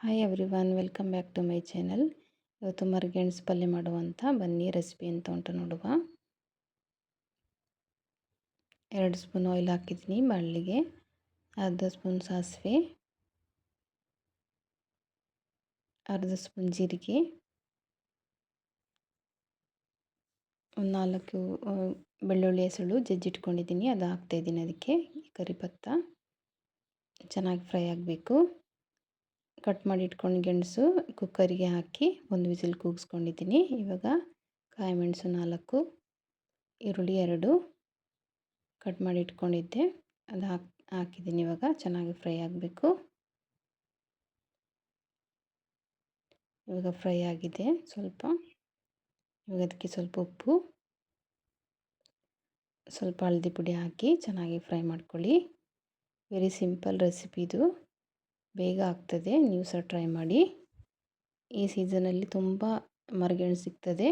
Hi everyone welcome back to my channel ಇವತ್ತು ಮರಗೆಣಸು ಪಲ್ಯ ಮಾಡುವಂಥ ಬನ್ನಿ ರೆಸಿಪಿ ಅಂತ ಉಂಟು ನೋಡುವ. ಎರಡು ಸ್ಪೂನ್ ಆಯಿಲ್ ಹಾಕಿದ್ದೀನಿ ಬಾಣಲಿಗೆ ಅರ್ಧ ಸ್ಪೂನ್ ಸಾಸಿವೆ, ಅರ್ಧ ಸ್ಪೂನ್ ಜೀರಿಗೆ, ಒಂದು ನಾಲ್ಕು ಬೆಳ್ಳುಳ್ಳಿ ಹೆಸಳು ಜಜ್ಜಿಟ್ಕೊಂಡಿದ್ದೀನಿ, ಅದು ಹಾಕ್ತಾಯಿದ್ದೀನಿ ಅದಕ್ಕೆ ಕರಿಪತ್ತ. ಚೆನ್ನಾಗಿ ಫ್ರೈ ಆಗಬೇಕು. ಕಟ್ ಮಾಡಿ ಇಟ್ಕೊಂಡು ಗೆಣಸು ಕುಕ್ಕರಿಗೆ ಹಾಕಿ ಒಂದು ವಿಸಿಲ್ ಕೂಗಿಸ್ಕೊಂಡಿದ್ದೀನಿ. ಇವಾಗ ಕಾಯಿ ಮೆಣಸು ನಾಲ್ಕು, ಈರುಳ್ಳಿ ಎರಡು ಕಟ್ ಮಾಡಿ ಇಟ್ಕೊಂಡಿದ್ದೆ. ಅದು ಹಾಕಿ, ಹಾಕಿದ್ದೀನಿ ಇವಾಗ. ಚೆನ್ನಾಗಿ ಫ್ರೈ ಆಗಬೇಕು. ಇವಾಗ ಫ್ರೈ ಆಗಿದೆ ಸ್ವಲ್ಪ. ಇವಾಗ ಅದಕ್ಕೆ ಸ್ವಲ್ಪ ಉಪ್ಪು, ಸ್ವಲ್ಪ ಹಳದಿ ಪುಡಿ ಹಾಕಿ ಚೆನ್ನಾಗಿ ಫ್ರೈ ಮಾಡ್ಕೊಳ್ಳಿ. ವೆರಿ ಸಿಂಪಲ್ ರೆಸಿಪಿ ಇದು. ಬೇಗ ಆಗ್ತದೆ. ನೀವು ಸಹ ಟ್ರೈ ಮಾಡಿ. ಈ ಸೀಸನಲ್ಲಿ ತುಂಬ ಮರಗೆಣಸು ಸಿಗ್ತದೆ.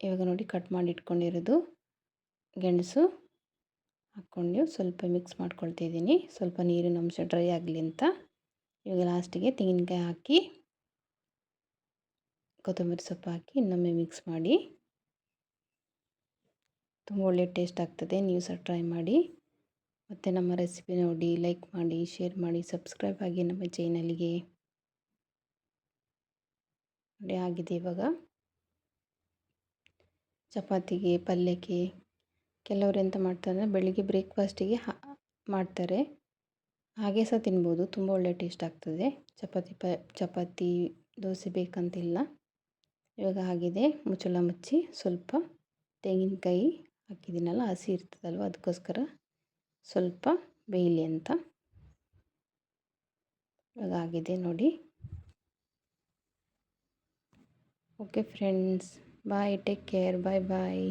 ಇವಾಗ ನೋಡಿ ಕಟ್ ಮಾಡಿ ಇಟ್ಕೊಂಡಿರೋದು. ಗೆಣಸು ಹಾಕ್ಕೊಂಡು ಸ್ವಲ್ಪ ಮಿಕ್ಸ್ ಮಾಡ್ಕೊಳ್ತಿದ್ದೀನಿ ಸ್ವಲ್ಪ ನೀರಿನ ಅಂಶ ಡ್ರೈ ಆಗಲಿ ಅಂತ. ಇವಾಗ ಲಾಸ್ಟಿಗೆ ತೆಂಗಿನಕಾಯಿ ಹಾಕಿ, ಕೊತ್ತಂಬರಿ ಸೊಪ್ಪು ಹಾಕಿ ಇನ್ನೊಮ್ಮೆ ಮಿಕ್ಸ್ ಮಾಡಿ. ತುಂಬ ಒಳ್ಳೆ ಟೇಸ್ಟ್ ಆಗ್ತದೆ. ನೀವು ಸಹ ಟ್ರೈ ಮಾಡಿ. ಮತ್ತು ನಮ್ಮ ರೆಸಿಪಿ ನೋಡಿ ಲೈಕ್ ಮಾಡಿ ಶೇರ್ ಮಾಡಿ ಸಬ್ಸ್ಕ್ರೈಬ್ ಆಗಿ ನಮ್ಮ ಚಾನಲ್ಗೆ ನೋಡಿ ಆಗಿದೆ ಇವಾಗ. ಚಪಾತಿಗೆ, ಪಲ್ಯಕ್ಕೆ ಕೆಲವರು ಎಂತ ಮಾಡ್ತಾರೆ ಬೆಳಿಗ್ಗೆ ಬ್ರೇಕ್ಫಾಸ್ಟಿಗೆ ಮಾಡ್ತಾರೆ. ಹಾಗೆ ಸಹ ತಿನ್ಬೋದು, ತುಂಬ ಒಳ್ಳೆ ಟೇಸ್ಟ್ ಆಗ್ತದೆ. ಚಪಾತಿ ಪ, ಚಪಾತಿ ದೋಸೆ ಬೇಕಂತಿಲ್ಲ. ಇವಾಗ ಆಗಿದೆ, ಮುಚ್ಚಳ ಮುಚ್ಚಿ ಸ್ವಲ್ಪ ತೆಂಗಿನಕಾಯಿ ಹಾಕಿದ್ದೀನಲ್ಲ, ಹಸಿ ಇರ್ತದಲ್ವ, ಅದಕ್ಕೋಸ್ಕರ ಸ್ವಲ್ಪ ಬೇಯಲಿ ಅಂತ. ಇವಾಗ ಆಗಿದೆ ನೋಡಿ. Okay friends bye take care bye bye